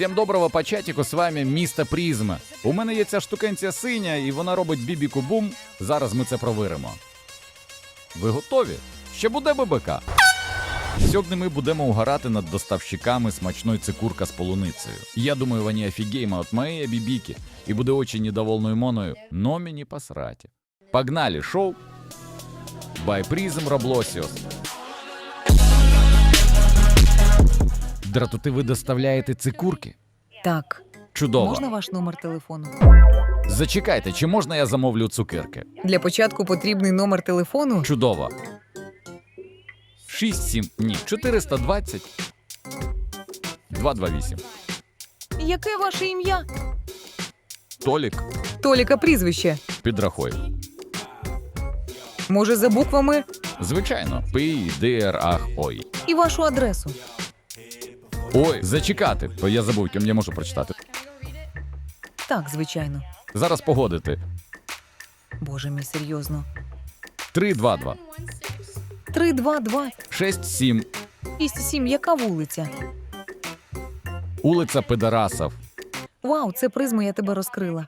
Всім доброго початіку, з вами місто Призма. У мене є ця штукенція синя, і вона робить бібіку бум. Зараз ми це провіримо. Ви готові? Ще буде ББК. Сьогодні ми будемо угорати над доставщиками смачної цикурка з полуницею. Я думаю, вони офігеймо от моєї бібіки і буде очень недовольною моною, но мені посраті. Погнали, шоу! Prism Роблосіос. Дратути ви доставляєте цикурки? Так, Чудово. можна ваш номер телефону? Зачекайте, чи можна я замовлю цукерки? Для початку потрібний номер телефону. Чудово. 6, 7, ні, 420 228. Яке ваше ім'я? Толік, Толіка прізвище. підрахуй. Може, за буквами Звичайно, Пи, Дир, Ах, Ой. і вашу адресу. Ой, зачекати, бо я забув, ким я можу прочитати. Так, звичайно. Зараз погодити. Боже мій, серйозно. 322 322 67 207, яка вулиця? Улиця Педарасов. Вау, це призма, я тебе розкрила.